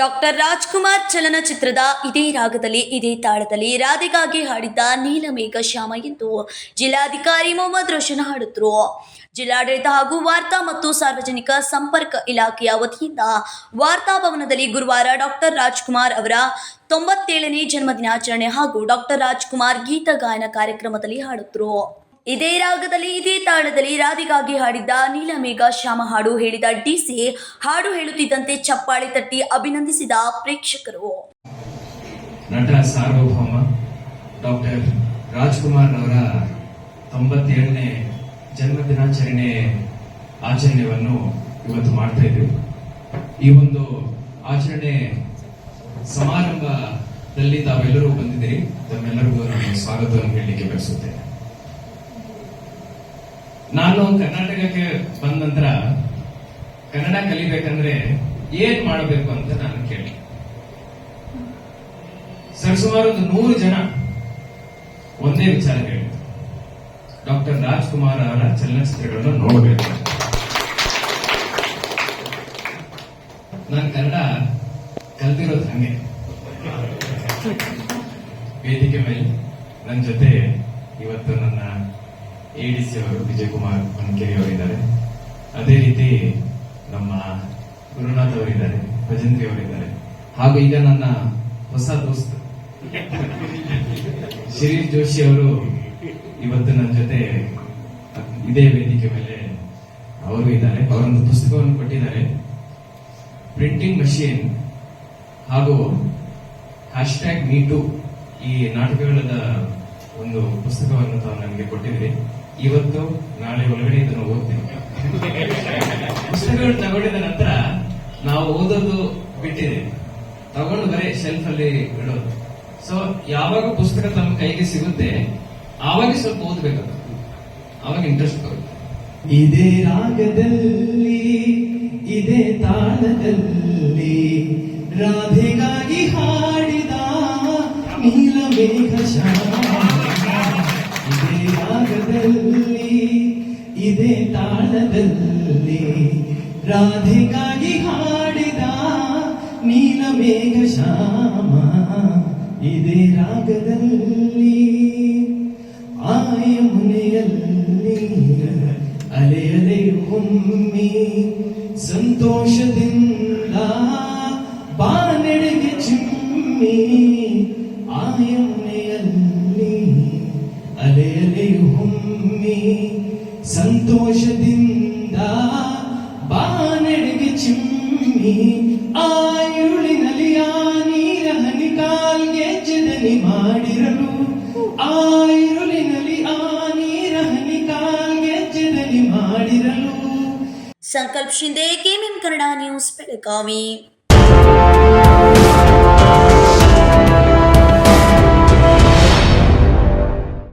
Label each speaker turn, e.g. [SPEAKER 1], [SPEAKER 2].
[SPEAKER 1] Doctor Rajkumar ಚಲನಚಿತ್ರದ ಇದೇ ರಾಗದಲ್ಲಿ, ಇದೇ ತಾಳದಲ್ಲಿ ರಾಧೆಗಾಗಿ ಹಾಡಿದ್ದ ನೀಲಮೇಘ ಶ್ಯಾಮ ಎಂದು ಜಿಲ್ಲಾಧಿಕಾರಿ ಮೊಹಮ್ಮದ್ ರೋಷನ್ ಹಾಡಿದ್ರು. ಜಿಲ್ಲಾಡಳಿತ ಹಾಗೂ ವಾರ್ತಾ ಮತ್ತು ಸಾರ್ವಜನಿಕ ಸಂಪರ್ಕ ಇಲಾಖೆಯ ವತಿಯಿಂದ ವಾರ್ತಾ ಭವನದಲ್ಲಿ ಗುರುವಾರ ಡಾಕ್ಟರ್ ರಾಜ್ಕುಮಾರ್ ಅವರ ತೊಂಬತ್ತೇಳನೇ ಜನ್ಮದಿನಾಚರಣೆ ಹಾಗೂ ಡಾಕ್ಟರ್ ರಾಜ್ಕುಮಾರ್ ಗೀತ ಗಾಯನ ಕಾರ್ಯಕ್ರಮದಲ್ಲಿ ಹಾಡಿದ್ರು. ಇದೇ ರಾಗದಲ್ಲಿ, ಇದೇ ತಾಳದಲ್ಲಿ ರಾಧಿಗಾಗಿ ಹಾಡಿದ್ದ ನೀಲಮೇಘ ಶ್ಯಾಮ ಹಾಡು ಹೇಳಿದ ಡಿಸಿ ಹಾಡು ಹೇಳುತ್ತಿದ್ದಂತೆ ಚಪ್ಪಾಳೆ ತಟ್ಟಿ ಅಭಿನಂದಿಸಿದ ಪ್ರೇಕ್ಷಕರು.
[SPEAKER 2] ನಟ ಸಾರ್ವಭೌಮ ಡಾಕ್ಟರ್ ರಾಜ್ಕುಮಾರ್ ಅವರ ತೊಂಬತ್ತೇಳನೇ ಜನ್ಮ ದಿನಾಚರಣೆ ಆಚರಣೆಯನ್ನು ಇವತ್ತು ಮಾಡ್ತಾ ಇದ್ದೀವಿ. ಈ ಒಂದು ಆಚರಣೆ ಸಮಾರಂಭದಲ್ಲಿ ತಾವೆಲ್ಲರೂ ಬಂದಿದ್ದೀರಿ. ತಮ್ಮೆಲ್ಲರಿಗೂ ನಾನು ಸ್ವಾಗತವನ್ನು ಹೇಳಲಿಕ್ಕೆ ಬಯಸುತ್ತೇನೆ. ನಾನು ಕರ್ನಾಟಕಕ್ಕೆ ಬಂದ ನಂತರ ಕನ್ನಡ ಕಲಿಬೇಕಂದ್ರೆ ಏನ್ ಮಾಡಬೇಕು ಅಂತ ನಾನು ಕೇಳಿ. ಸರಿಸುಮಾರು ಒಂದು ನೂರು ಜನ ಒಂದೇ ವಿಚಾರ ಹೇಳಿ ಡಾಕ್ಟರ್ ರಾಜ್ಕುಮಾರ್ ಅವರ ಚಲನಚಿತ್ರಗಳನ್ನು ನೋಡಬೇಕು. ನಾನು ಕನ್ನಡ ಕಲ್ತಿರೋದು ಹಂಗೆ. ವೇದಿಕೆ ಮೇಲೆ ನನ್ನ ಜೊತೆ ಇವತ್ತು ನನ್ನ ಎಡಿಸಿ ಅವರು ವಿಜಯ್ ಕುಮಾರ್ ಮನ್ಕೇರಿ ಅವರಿದ್ದಾರೆ. ಅದೇ ರೀತಿ ನಮ್ಮ ಗುರುನಾಥ್ ಅವರಿದ್ದಾರೆ, ಭಜಂತ್ರಿ ಅವರಿದ್ದಾರೆ. ಹಾಗೂ ಈಗ ನನ್ನ ಹೊಸ ದೋಸ್ತ್ ಶಿರೀಶ್ ಜೋಶಿ ಅವರು ಇವತ್ತು ನನ್ನ ಜೊತೆ ಇದೇ ವೇದಿಕೆ ಮೇಲೆ ಅವರು ಇದ್ದಾರೆ. ಅವರೊಂದು ಪುಸ್ತಕವನ್ನು ಕೊಟ್ಟಿದ್ದಾರೆ. ಪ್ರಿಂಟಿಂಗ್ ಮಷೀನ್ ಹಾಗೂ ಹ್ಯಾಶ್ ಟ್ಯಾಗ್ ಮೀಟು ಈ ನಾಟಕಗಳದ ಒಂದು ಪುಸ್ತಕವನ್ನು ತಾವು ನನಗೆ ಕೊಟ್ಟಿದ್ರಿ. ಇವತ್ತು ನಾಳೆ ಒಳಗಡೆ ಇದನ್ನು ಓದ್ತೀನಿ. ಪುಸ್ತಕಗಳು ತಗೊಂಡಿದ ನಂತರ ನಾವು ಓದೋದು ಬಿಟ್ಟಿದೆ. ತಗೊಂಡು ಬರೀ ಶೆಲ್ಫ್ ಅಲ್ಲಿ ಇಡೋದು. ಸೊ ಯಾವಾಗ ಪುಸ್ತಕ ತಮ್ಮ ಕೈಗೆ ಸಿಗುತ್ತೆ, ಆವಾಗ ಸ್ವಲ್ಪ ಓದ್ಬೇಕು ಆವಾಗ ಇಂಟ್ರೆಸ್ಟ್ ಬರುತ್ತೆ.
[SPEAKER 3] ಇದೇ ರಾಗದಲ್ಲಿ, ಇದೇ ತಾಳದಲ್ಲಿ, ರಾಧೆಗಾಗಿ ಹಾಡಿದ ನೀಲ ಮೇಘ ತಾಳದಲ್ಲಿ ರಾಧೆಗಾಗಿ ಹಾಡಿದ ನೀಲಮೇಘ ಶ್ಯಾಮ ಇದೇ ರಾಗದಲ್ಲಿ. ಆಯ ಮುನೆಯಲ್ಲಿ ಅಲೆ ಒಮ್ಮಿ ಸಂತೋಷದಿಂದ ಬಾನೆಡೆಗೆ ಚಿಮ್ಮಿ ಆಯ ಸಂತೋಷದಿಂದ ಬಾನೆಡೆಗೆ ಚಿಮ್ಮಿ ಆಯುಳಿನಲ್ಲಿ ಆ ನೀರ ಹನಿ ಕಾಲ್ಗೆ ಜದನಿ ಮಾಡಿರಲು ಆಯುಳಿನಲ್ಲಿ ಆ ನೀರ ಹನಿ ಕಾಲ್ಗೆ ಜದನಿ ಮಾಡಿರಲು
[SPEAKER 1] ಸಂಕಲ್ಪ ಶಿಂದೆ ಕೆಎಂಎಂ ಕನ್ನಡ ನ್ಯೂಸ್ ಬೆಳಗಾವಿ